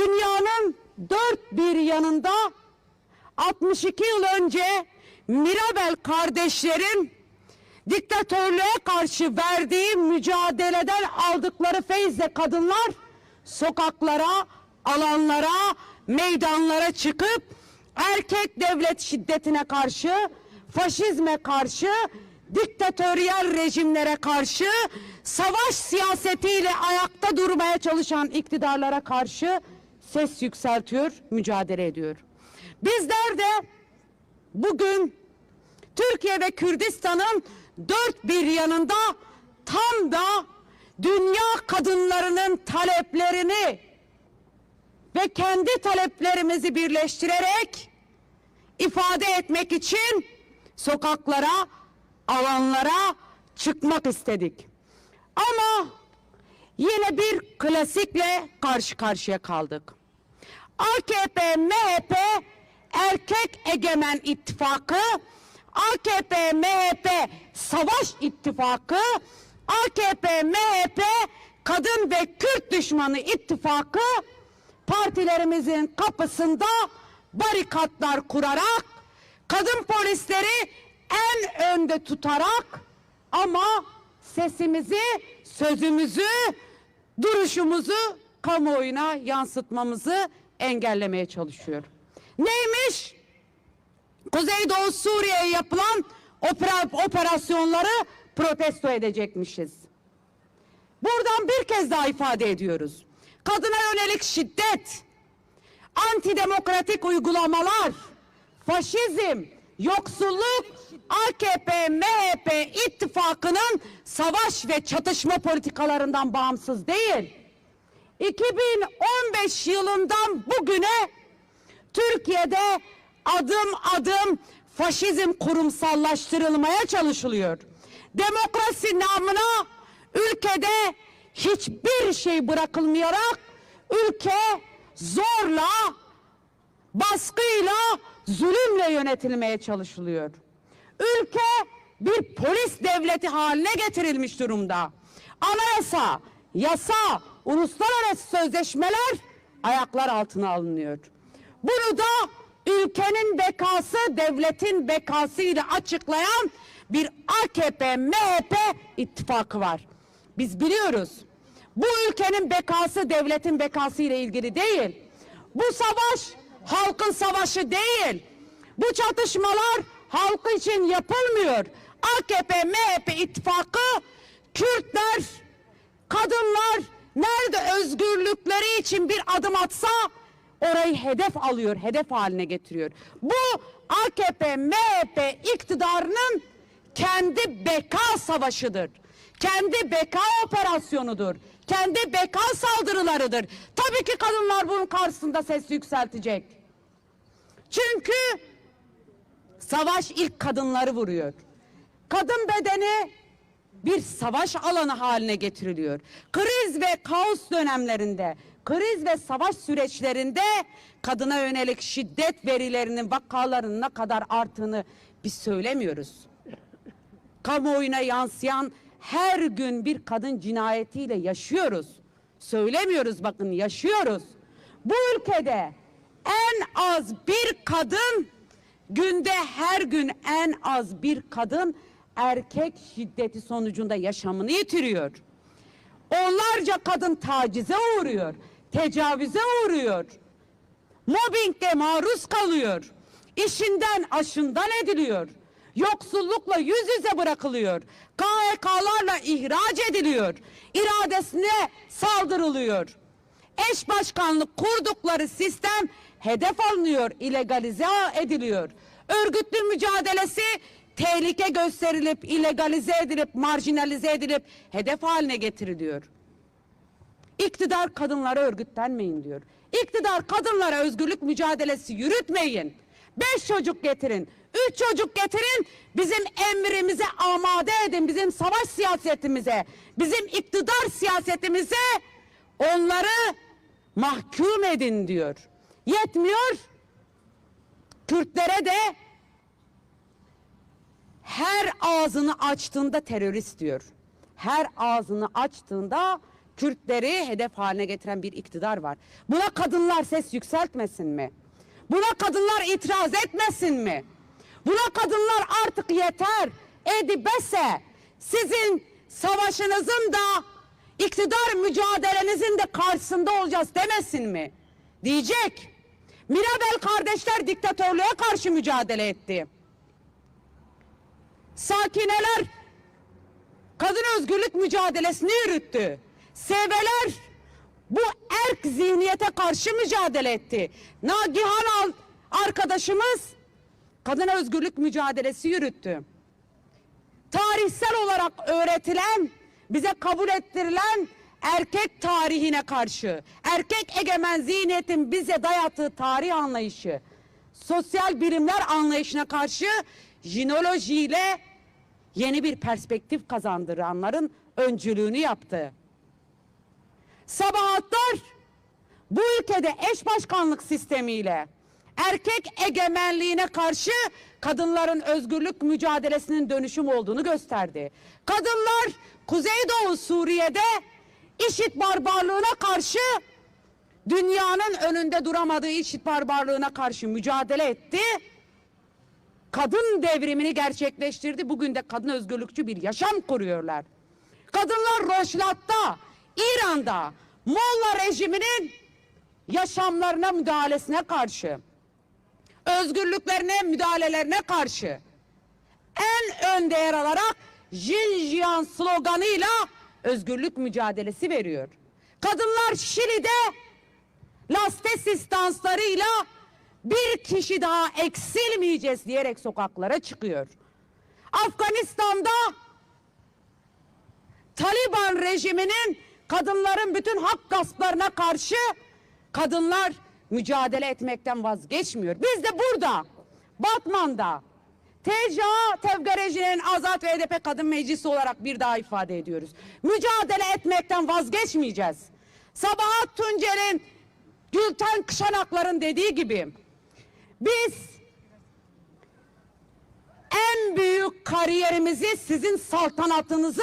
Dünyanın dört bir yanında 62 yıl önce Mirabel kardeşlerin diktatörlüğe karşı verdiği mücadeleden aldıkları feyzle kadınlar sokaklara, alanlara, meydanlara çıkıp erkek devlet şiddetine karşı, faşizme karşı, diktatöryel rejimlere karşı, savaş siyasetiyle ayakta durmaya çalışan iktidarlara karşı ses yükseltiyor, mücadele ediyor. Bizler de bugün Türkiye ve Kürdistan'ın dört bir yanında tam da dünya kadınlarının taleplerini ve kendi taleplerimizi birleştirerek ifade etmek için sokaklara, alanlara çıkmak istedik. Ama yine bir klasikle karşı karşıya kaldık. AKP, MHP erkek egemen ittifakı, AKP, MHP savaş ittifakı, AKP, MHP kadın ve Kürt düşmanı ittifakı partilerimizin kapısında barikatlar kurarak, kadın polisleri en önde tutarak ama sesimizi, sözümüzü, duruşumuzu kamuoyuna yansıtmamızı engellemeye çalışıyor. Neymiş? Kuzeydoğu Suriye'ye yapılan opera- operasyonları protesto edecekmişiz. Buradan bir kez daha ifade ediyoruz. Kadına yönelik şiddet, antidemokratik uygulamalar, faşizm, yoksulluk, AKP, MHP ittifakının savaş ve çatışma politikalarından bağımsız değil. 2015 yılından bugüne Türkiye'de adım adım faşizm kurumsallaştırılmaya çalışılıyor. Demokrasi namına ülkede hiçbir şey bırakılmayarak ülke zorla, baskıyla, zulümle yönetilmeye çalışılıyor. Ülke bir polis devleti haline getirilmiş durumda. Anayasa, yasa, uluslararası sözleşmeler ayaklar altına alınıyor. Bunu da ülkenin bekası, devletin bekası ile açıklayan bir AKP, MHP ittifakı var. Biz biliyoruz. Bu ülkenin bekası devletin bekası ile ilgili değil. Bu savaş halkın savaşı değil. Bu çatışmalar halkı için yapılmıyor. AKP, MHP ittifakı Kürtler, kadınlar özgürlükleri için bir adım atsa orayı hedef alıyor, hedef haline getiriyor. Bu AKP, MHP iktidarının kendi beka savaşıdır. Kendi beka operasyonudur. Kendi beka saldırılarıdır. Tabii ki kadınlar bunun karşısında ses yükseltecek. Çünkü savaş ilk kadınları vuruyor. Kadın bedeni bir savaş alanı haline getiriliyor. Kriz ve kaos dönemlerinde, kriz ve savaş süreçlerinde kadına yönelik şiddet verilerinin vakalarının ne kadar arttığını biz söylemiyoruz. Kamuoyuna yansıyan her gün bir kadın cinayetiyle yaşıyoruz. Söylemiyoruz bakın yaşıyoruz. Bu ülkede en az bir kadın günde her gün en az bir kadın erkek şiddeti sonucunda yaşamını yitiriyor. Onlarca kadın tacize uğruyor, tecavüze uğruyor. Mobbinge maruz kalıyor. İşinden aşından ediliyor. Yoksullukla yüz yüze bırakılıyor. KHK'larla ihraç ediliyor. İradesine saldırılıyor. Eş başkanlık kurdukları sistem hedef alınıyor, illegalize ediliyor. Örgütlü mücadelesi tehlike gösterilip, illegalize edilip, marjinalize edilip hedef haline getiriliyor. İktidar kadınlara örgütlenmeyin diyor. İktidar kadınlara özgürlük mücadelesi yürütmeyin. Beş çocuk getirin, üç çocuk getirin, bizim emrimize amade edin, bizim savaş siyasetimize, bizim iktidar siyasetimize onları mahkum edin diyor. Yetmiyor, Kürtlere de her ağzını açtığında terörist diyor. Her ağzını açtığında Kürtleri hedef haline getiren bir iktidar var. Buna kadınlar ses yükseltmesin mi? Buna kadınlar itiraz etmesin mi? Buna kadınlar artık yeter, edibese sizin savaşınızın da iktidar mücadelenizin de karşısında olacağız demesin mi? Diyecek. Mirabel kardeşler diktatörlüğe karşı mücadele etti. Sakineler kadın özgürlük mücadelesini yürüttü. Seveler bu erk zihniyete karşı mücadele etti. Nagihan Al arkadaşımız kadın özgürlük mücadelesi yürüttü. Tarihsel olarak öğretilen, bize kabul ettirilen erkek tarihine karşı, erkek egemen zihniyetin bize dayattığı tarih anlayışı, sosyal bilimler anlayışına karşı jinolojiyle yeni bir perspektif kazandıranların öncülüğünü yaptı. Sabahatlar bu ülkede eş başkanlık sistemiyle erkek egemenliğine karşı kadınların özgürlük mücadelesinin dönüşüm olduğunu gösterdi. Kadınlar Kuzeydoğu Suriye'de işit barbarlığına karşı dünyanın önünde duramadığı işit barbarlığına karşı mücadele etti. Kadın devrimini gerçekleştirdi. Bugün de kadın özgürlükçü bir yaşam kuruyorlar. Kadınlar Rojlat'ta, İran'da Molla rejiminin yaşamlarına müdahalesine karşı, özgürlüklerine müdahalelerine karşı en önde yer alarak Jinjiyan sloganıyla özgürlük mücadelesi veriyor. Kadınlar Şili'de Lastesis danslarıyla bir kişi daha eksilmeyeceğiz diyerek sokaklara çıkıyor. Afganistan'da Taliban rejiminin kadınların bütün hak gasplarına karşı kadınlar mücadele etmekten vazgeçmiyor. Biz de burada Batman'da TCA Tevgarecilerin Azat ve HDP Kadın Meclisi olarak bir daha ifade ediyoruz. Mücadele etmekten vazgeçmeyeceğiz. Sabahat Tuncer'in Gülten Kışanaklar'ın dediği gibi biz en büyük kariyerimizi sizin saltanatınızı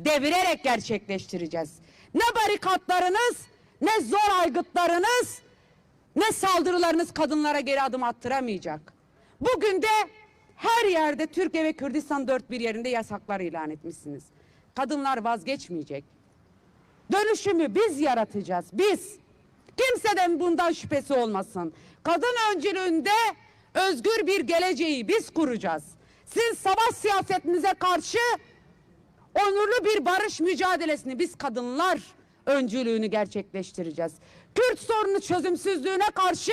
devirerek gerçekleştireceğiz. Ne barikatlarınız, ne zor aygıtlarınız, ne saldırılarınız kadınlara geri adım attıramayacak. Bugün de her yerde Türkiye ve Kürdistan dört bir yerinde yasaklar ilan etmişsiniz. Kadınlar vazgeçmeyecek. Dönüşümü biz yaratacağız, biz. Kimseden bundan şüphesi olmasın. Kadın öncülüğünde özgür bir geleceği biz kuracağız. Siz savaş siyasetinize karşı onurlu bir barış mücadelesini biz kadınlar öncülüğünü gerçekleştireceğiz. Kürt sorunu çözümsüzlüğüne karşı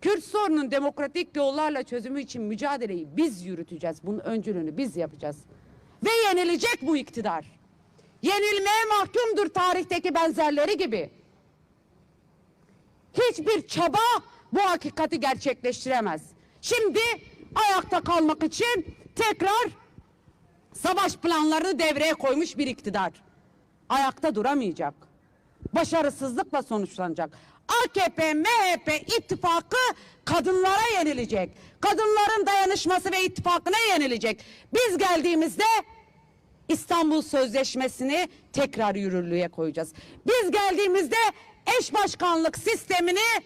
Kürt sorunun demokratik yollarla çözümü için mücadeleyi biz yürüteceğiz. Bunun öncülüğünü biz yapacağız. Ve yenilecek bu iktidar. Yenilmeye mahkumdur tarihteki benzerleri gibi. Hiçbir çaba bu hakikati gerçekleştiremez. Şimdi ayakta kalmak için tekrar savaş planlarını devreye koymuş bir iktidar. Ayakta duramayacak. Başarısızlıkla sonuçlanacak. AKP, MHP ittifakı kadınlara yenilecek. Kadınların dayanışması ve ittifakına yenilecek. Biz geldiğimizde İstanbul Sözleşmesi'ni tekrar yürürlüğe koyacağız. Biz geldiğimizde eş başkanlık sistemini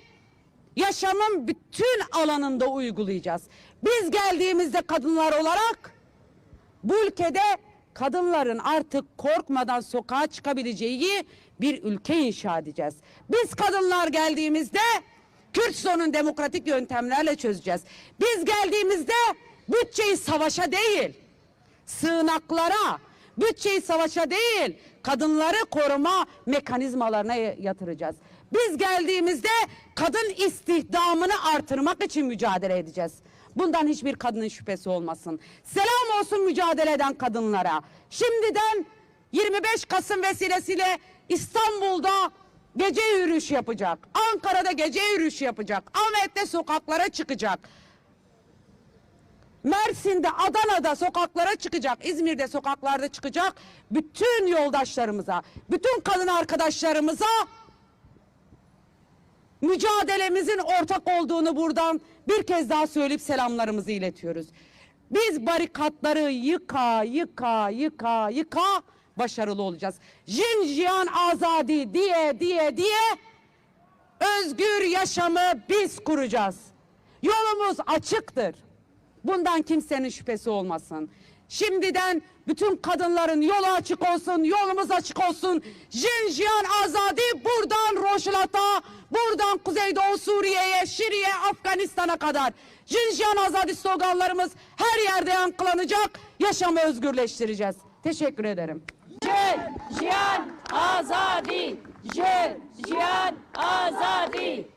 yaşamın bütün alanında uygulayacağız. Biz geldiğimizde kadınlar olarak bu ülkede kadınların artık korkmadan sokağa çıkabileceği bir ülke inşa edeceğiz. Biz kadınlar geldiğimizde Kürt sorunun demokratik yöntemlerle çözeceğiz. Biz geldiğimizde bütçeyi savaşa değil, sığınaklara, bütçeyi savaşa değil, kadınları koruma mekanizmalarına yatıracağız. Biz geldiğimizde kadın istihdamını artırmak için mücadele edeceğiz. Bundan hiçbir kadının şüphesi olmasın. Selam olsun mücadele eden kadınlara. Şimdiden 25 Kasım vesilesiyle İstanbul'da gece yürüyüş yapacak. Ankara'da gece yürüyüş yapacak. Ahmet'te sokaklara çıkacak. Mersin'de, Adana'da sokaklara çıkacak, İzmir'de sokaklarda çıkacak. Bütün yoldaşlarımıza, bütün kadın arkadaşlarımıza mücadelemizin ortak olduğunu buradan bir kez daha söyleyip selamlarımızı iletiyoruz. Biz barikatları yıka, yıka, yıka, yıka başarılı olacağız. Jinjiyan azadi diye diye diye özgür yaşamı biz kuracağız. Yolumuz açıktır. Bundan kimsenin şüphesi olmasın. Şimdiden bütün kadınların yolu açık olsun, yolumuz açık olsun. Jinjiyan azadi buradan Rojlat'a, buradan Kuzeydoğu Suriye'ye, Şiriye, Afganistan'a kadar. Jinjiyan azadi sloganlarımız her yerde yankılanacak. Yaşamı özgürleştireceğiz. Teşekkür ederim. Jin, jiyan, azadi. Jin, jiyan, azadi.